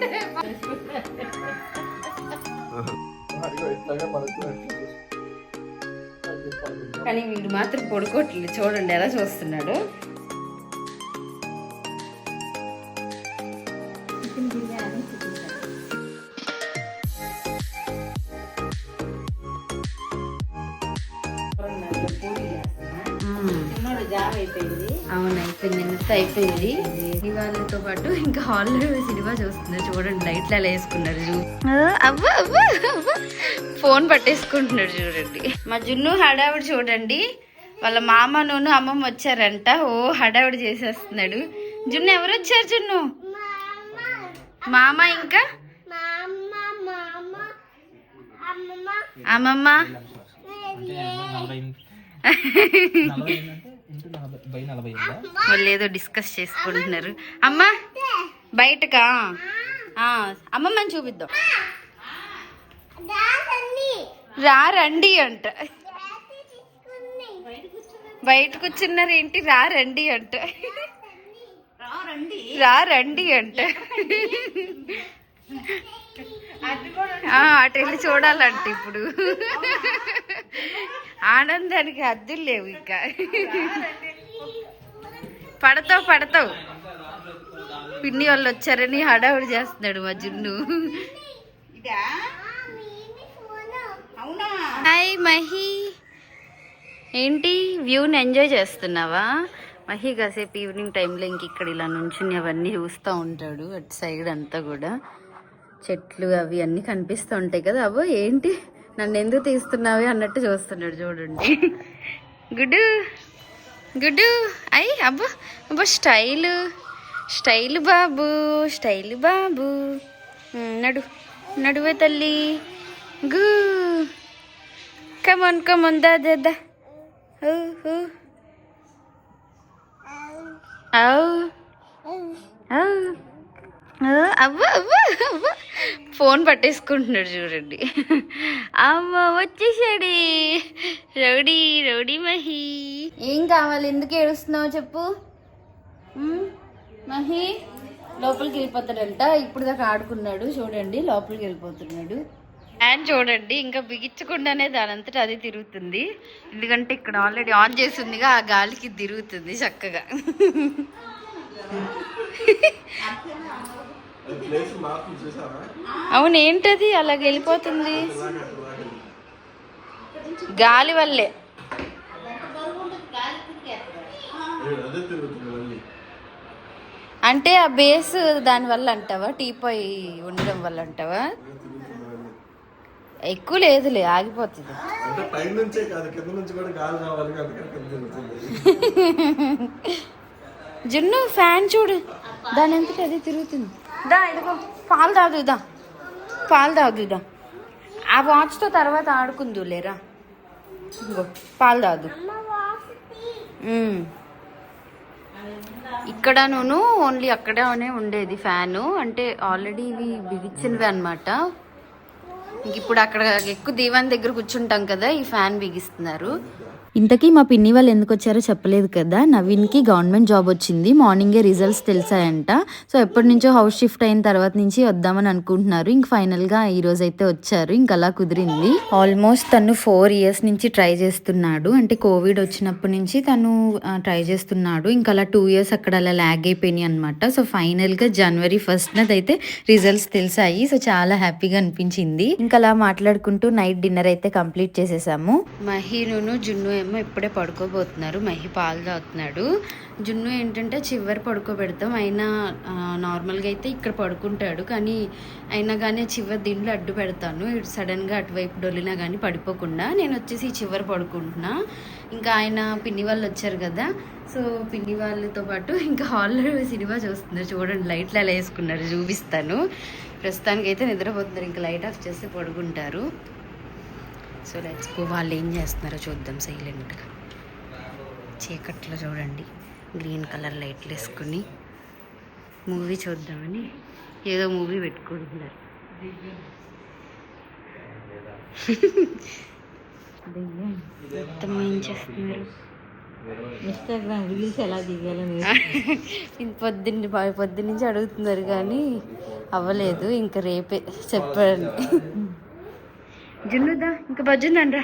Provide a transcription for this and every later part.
కానీ వీడు మాత్రం పడుకోవట్లేదు. చూడండి ఎలా చూస్తున్నాడు. అవును అయిపోయింది. నిన్నతో అయిపోయింది. వాళ్ళతో పాటు ఇంకా హాల్లో సినిమా చూస్తున్నారు. చూడండి లైట్లు అలా వేసుకున్నారు. చూ అవ్వ అవ్వ అవ్వ. ఫోన్ పట్టేసుకుంటున్నాడు చూడండి. మా జున్ను హడావిడి చూడండి. వాళ్ళ మామ నూను అమ్మమ్మ వచ్చారంట. ఓ హడావిడి చేసేస్తున్నాడు. జున్ను ఎవరు వచ్చారు జున్ను? మామ ఇంకా? అమ్మమ్మ. వాళ్ళు ఏదో డిస్కస్ చేసుకుంటున్నారు. అమ్మ బయటకా? ఆ, అమ్మమ్మని చూపిద్దాం. రా రండి అంట. బయట కూర్చున్నారు ఏంటి? రా రండి అంట. రా రండి అంట ఆ, అటు వెళ్ళి చూడాలంట ఇప్పుడు. ఆనందానికి అద్దులు లేవు ఇంకా. పడతావు పడతావు. పిన్ని వాళ్ళు వచ్చారని హడావుడి చేస్తున్నాడు మా జున్ను. హాయ్ మహి. ఏంటి వ్యూని ఎంజాయ్ చేస్తున్నావా? మహి కాసేపు ఈవినింగ్ టైంలో ఇంక ఇక్కడ ఇలా నుంచుని అవన్నీ చూస్తూ ఉంటాడు అటు సైడ్ అంతా కూడా. చెట్లు అవి అన్నీ కనిపిస్తూ ఉంటాయి కదా అవ్వ ఏంటి? నన్ను ఎందుకు తీస్తున్నావే అన్నట్టు చూస్తున్నాడు చూడండి. గుడ్డు గుడ్డు అయ్యి అబ్బా అబ్బా స్టైల్ స్టైల్ బాబు స్టైల్ బాబు. నడు నడువే తల్లి. గు. కమన్ కమన్ దా దా దా. ఊ, ఊ. అవ్వ అవ్వ అవ్వ. ఫోన్ పట్టేసుకుంటున్నాడు చూడండి. అమ్మ వచ్చేసాడు. Rowdy rowdy Mahi. ఏం కావాలి? ఎందుకు ఏడుస్తున్నావు చెప్పు. మహి లోపలికి వెళ్ళిపోతాడంట. ఇప్పుడు దాకా ఆడుకున్నాడు. చూడండి లోపలికి వెళ్ళిపోతున్నాడు. ఫ్యాన్ చూడండి ఇంకా బిగించకుండానే దానంతట అది తిరుగుతుంది. ఎందుకంటే ఇక్కడ ఆల్రెడీ ఆన్ చేసిందిగా ఆ గాలికి తిరుగుతుంది చక్కగా. అవును ఏంటది అలాగ వెళ్ళిపోతుంది. గాలి వల్లే. అంటే ఆ బేస్ దాని వల్ల అంటావా? టీపాయ్ ఉండడం వల్ల అంటావా? ఎక్కువ లేదులే ఆగిపోతుంది. జున్ను ఫ్యాన్ చూడు. దాని అంతటి అది తిరుగుతుంది. దా ఇదిగో. పాలు తాగుదా పాలు తాగుదా ఆ వాచ్తో తర్వాత ఆడుకుందు లేరా? ఇదిగో పాలు తాగు. ఇక్కడ నూను ఓన్లీ అక్కడనే ఉండేది ఫ్యాను. అంటే ఆల్రెడీ ఇవి బిగించినవి అనమాట ఇంక ఇప్పుడు అక్కడ ఎక్కువ దీవాన్ దగ్గర కూర్చుంటాం కదా ఈ ఫ్యాన్ బిగిస్తున్నారు. ఇంతకీ మా పిన్ని వాళ్ళు ఎందుకు వచ్చారో చెప్పలేదు కదా. నవీన్కి గవర్నమెంట్ జాబ్ వచ్చింది. మార్నింగే రిజల్ట్స్ తెలిసాయంట. సో ఎప్పటి నుంచో హౌస్ షిఫ్ట్ అయిన తర్వాత నుంచి వద్దామని అనుకుంటున్నారు. ఇంక ఫైనల్గా ఈ రోజు అయితే వచ్చారు. ఇంక అలా కుదిరింది. ఆల్మోస్ట్ తను ఫోర్ ఇయర్స్ నుంచి ట్రై చేస్తున్నాడు. అంటే కోవిడ్ వచ్చినప్పటి నుంచి తను ట్రై చేస్తున్నాడు. ఇంకా అలా టూ ఇయర్స్ అక్కడ అలా ల్యాగ్ అయిపోయినాయి అనమాట సో ఫైనల్గా జనవరి ఫస్ట్ అయితే రిజల్ట్స్ తెలిసాయి. సో చాలా హ్యాపీగా అనిపించింది. ఇంకా అలా మాట్లాడుకుంటూ నైట్ డిన్నర్ అయితే కంప్లీట్ చేసేసాము. మహీనును జున్ను ఏమో ఇప్పుడే పడుకోబోతున్నారు. మహి పాలు తాగుతున్నాడు. జున్ను ఏంటంటే చివరి పడుకోబెడతాం. అయినా నార్మల్గా అయితే ఇక్కడ పడుకుంటాడు. కానీ అయినా కానీ చివరి దీంట్లో అడ్డు పెడతాను. సడన్గా అటువైపు డొల్లినా కానీ పడిపోకుండా నేను వచ్చేసి చివరి పడుకుంటున్నా. ఇంకా ఆయన పిన్ని వాళ్ళు వచ్చారు కదా. సో పిన్ని వాళ్ళతో పాటు ఇంకా హాల్లో సినిమా చూస్తున్నారు. చూడండి లైట్లు ఎలా వేసుకున్నారు చూపిస్తాను. ప్రస్తుతానికి అయితే నిద్రపోతున్నారు. ఇంకా లైట్ ఆఫ్ చేస్తే పడుకుంటారు. So let's go. వాళ్ళు ఏం చేస్తున్నారో చూద్దాం సైలెంట్గా. చీకట్లో చూడండి. గ్రీన్ కలర్ లైట్లు వేసుకుని మూవీ చూద్దామని ఏదో మూవీ పెట్టుకుంటున్నారు. మొత్తం ఏం చేస్తున్నారు? ఇన్స్టాగ్రామ్ రీల్స్ ఎలా దిగాలని పొద్దున్న పొద్దున్న నుంచి అడుగుతున్నారు కానీ అవ్వలేదు. ఇంకా రేపే చెప్పండి జున్నుదా ఇంకా బజ్జుందండి రా.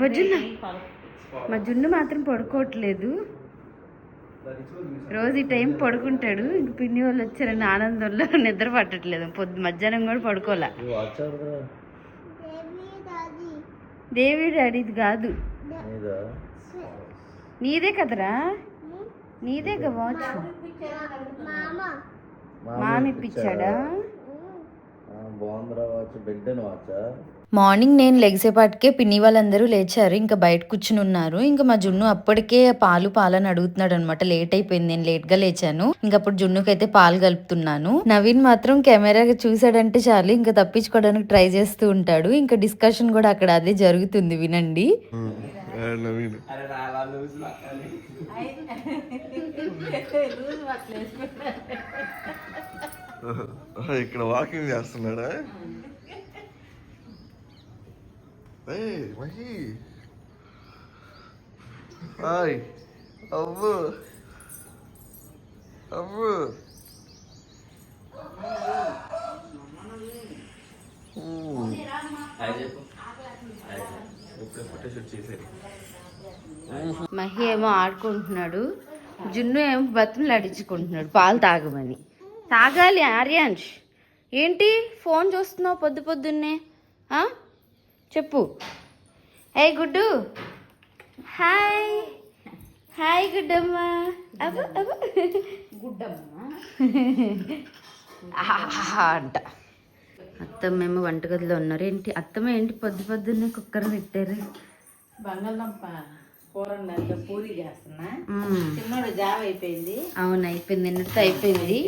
బజ్జుందా మా జున్ను మాత్రం పడుకోవట్లేదు. రోజు ఈ టైం పడుకుంటాడు. ఇంక పిన్ని వాళ్ళు వచ్చారని ఆనందంలో నిద్ర పట్టట్లేదు. పొద్దు మధ్యాహ్నం కూడా పడుకోలే దేవి డాడీది కాదు. నీదే? కదరా? నీదే కదా వాచ్. మామ ఇప్పించాడా బాగుందిరా వాచ్. బెడ్ అని వాచా? మార్నింగ్ నేను లెగ్సేపాటికే పిన్ని వాళ్ళందరూ లేచారు ఇంకా బయట కూర్చుని ఉన్నారు. ఇంకా మా జున్ను అప్పటికే పాలు పాలని అడుగుతున్నాడు అనమాట లేట్ అయిపోయింది నేను లేట్గా లేచాను. ఇంకా అప్పుడు జున్నుకి అయితే పాలు కలుపుతున్నాను. నవీన్ మాత్రం కెమెరా చూసాడంటే చాలు ఇంకా తప్పించుకోవడానికి ట్రై చేస్తూ ఉంటాడు. ఇంకా డిస్కషన్ కూడా అక్కడ అదే జరుగుతుంది వినండి. నవీన్. ఇక్కడ వాకింగ్ చేస్తున్నాడా? ఏయ్ మహి హాయ్ అవ్వు అవ్వు మహి ఏమో ఆడుకుంటున్నాడు జున్ను ఏమో బతులు అడించుకుంటున్నాడు పాలు తాగమని. తాగాలి ఆర్యాంష్. ఏంటి? ఫోన్ చూస్తున్నావు పొద్దు పొద్దున్నే ఆ? చెప్పు. ఏ గుడ్డు. హాయ్. హాయ్ గుడ్డమ్మ. అవ్వ అవ్వ. గుడ్డమ్మ. అంట. అత్తమ్మేమో వంటగదిలో ఉన్నారు. ఏంటి అత్తమ్మ ఏంటి పొద్దు పొద్దున్నే కుక్కర్ పెట్టారు బంగాళదుంప కూర పూరి చేస్తున్నా. చిన్నోడు అయిపోయింది. అవును అయిపోయింది. నిన్నటితో అయిపోయింది.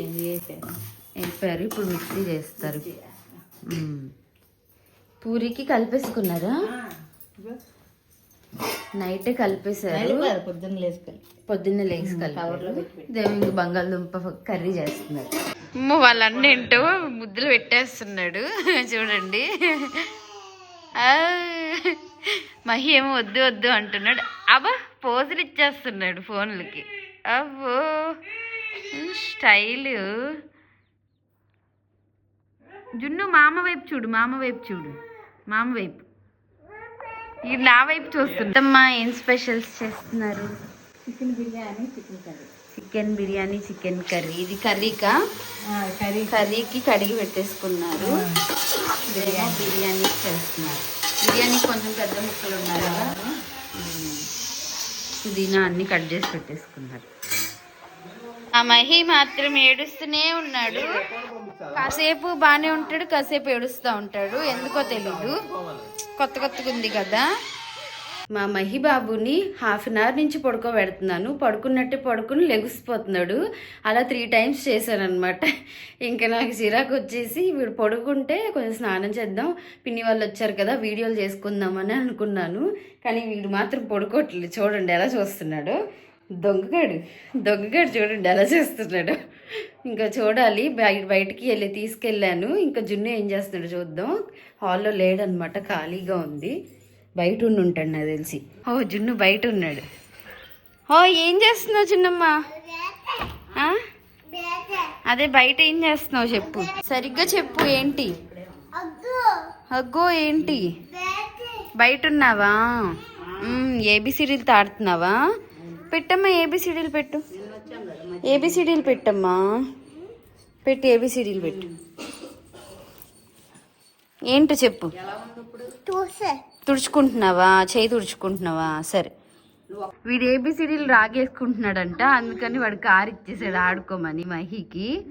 అయిపోయారు. ఇప్పుడు మిక్సీ చేస్తారు. పూరికి కలిపేసుకున్నారా? నైటే కలిపేశారు. పొద్దున్న లేచి ఇంక బంగాళదుంప కర్రీ చేస్తున్నారు. వాళ్ళన్నీ ఏంటో ముద్దులు పెట్టేస్తున్నాడు. చూడండి. ఆ, మహి ఏమో వద్దు వద్దు అంటున్నాడు. అబ్బా పోజులు ఇచ్చేస్తున్నాడు ఫోన్లకి. అబ్బో స్టైలు. జున్ను మామ వైపు చూడు మామ వైపు చూడు. మామ వైపు. నా వైపు చూస్తుంటమ్మా ఏం స్పెషల్స్ చేస్తున్నారు? Chicken biryani chicken curry. Chicken biryani chicken curry. ఇది కర్రీకా? కర్రీ. కర్రీకి కడిగి పెట్టేసుకున్నారు. బిర్యానీ బిర్యానీ చేస్తున్నారు. బిర్యానీ కొంచెం పెద్ద ముక్కలు ఉన్నాయి కదా. పుదీనా అన్ని కట్ చేసి పెట్టేసుకున్నారు. ఆ మహి మాత్రం ఏడుస్తూనే ఉన్నాడు. కాసేపు బాగానే ఉంటాడు కాసేపు ఏడుస్తూ ఉంటాడు. ఎందుకో తెలీదు. కొత్త కొత్తగా ఉంది కదా. మా మహి బాబుని హాఫ్ అన్ అవర్ నుంచి పడుకోబెడుతున్నాను. పడుకున్నట్టే పడుకుని లెగిసిపోతున్నాడు. అలా త్రీ టైమ్స్ చేశాను అనమాట ఇంకా నాకు చిరాకు వచ్చేసి వీడు పడుకుంటే కొంచెం స్నానం చేద్దాం. పిన్ని వాళ్ళు వచ్చారు కదా వీడియోలు చేసుకుందామని అనుకున్నాను. కానీ వీడు మాత్రం పడుకోవట్లేదు. చూడండి ఎలా చూస్తున్నాడు. దొంగగాడు. దొంగగాడు చూడండి ఎలా చేస్తున్నాడు. ఇంకా చూడాలి బయట బయటికి వెళ్ళి తీసుకెళ్ళాను. ఇంకా జున్ను ఏం చేస్తున్నాడు చూద్దాం. హాల్లో లేడనమాట ఖాళీగా ఉంది. బయట ఉండి ఉంటాడు నాకు తెలిసి. ఓ జున్ను బయట ఉన్నాడు. ఓ ఏం చేస్తున్నావు చిన్నమ్మ? అదే బయట ఏం చేస్తున్నావు చెప్పు. సరిగ్గా చెప్పు ఏంటి? అగ్గో ఏంటి? బయట ఉన్నావా? ఏబిసిడీలు తాడుతున్నావా? పెట్టమ్మా ఏబిసిడీలు పెట్టు. ఏబిసిడీలు పెట్టమ్మా. పెట్టి ఏబిసిడీలు పెట్టు. ఏంటో చెప్పు? తుడుచుకుంటున్నావా? చేయి తుడుచుకుంటున్నావా? సరే. వీడు ఏబిసిడీలు రాగేసుకుంటున్నాడంట. అందుకని వాడు కారు ఇచ్చేసాడు ఆడుకోమని మహికి.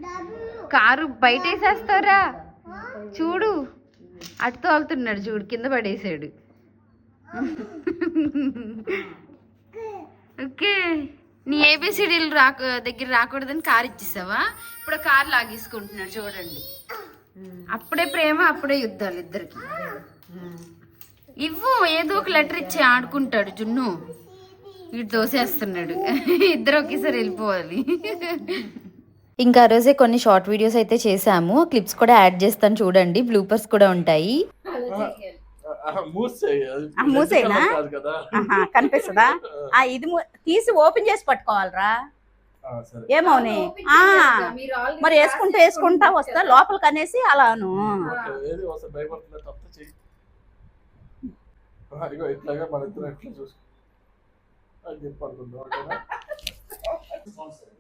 కారు బయట వేసేస్తారా చూడు. అటు తోలుతున్నాడు చూడు కింద పడేసాడు. ఓకే. నీ ఏబిసిడీలు రాక దగ్గర రాకూడదని కారు ఇచ్చేసావా? ఇప్పుడు కారు లాగేసుకుంటున్నాడు చూడండి. అప్పుడే ప్రేమ అప్పుడే యుద్ధాలు ఇద్దరికి. ఇవ్వు ఏదో ఒక లెటర్ ఇచ్చి ఆడుకుంటాడు జున్ను. వీడు తోసేస్తున్నాడు. ఇద్దరు ఒకేసారి వెళ్ళిపోవాలి. ఇంకా ఆ రోజే కొన్ని షార్ట్ వీడియోస్ అయితే చేసాము క్లిప్స్ కూడా యాడ్ చేస్తాను చూడండి. బ్లూపర్స్ కూడా ఉంటాయి. ఆహా, కనిపిస్తుందా? ఆ ఇది తీసి ఓపెన్ చేసి పట్టుకోవాలరా. ఆ, సరే. ఏమవుని ఆ మరి వేసుకుంటా వేసుకుంటా వస్తా లోపలికి అనేసి అలాను. ఇట్లాగా మన ఇద్దరు ఎట్లా చూసుకో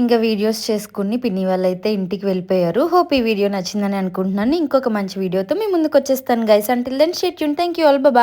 ఇంకా వీడియోస్ చేసుకుని పిన్ని వాళ్ళు అయితే ఇంటికి వెళ్ళిపోయారు. హోప్ ఈ వీడియో నచ్చిందని అనుకుంటున్నాను. ఇంకొక మంచి వీడియోతో మీ ముందుకు వచ్చేస్తాను guys until then షేట్ Yoon thank you all bye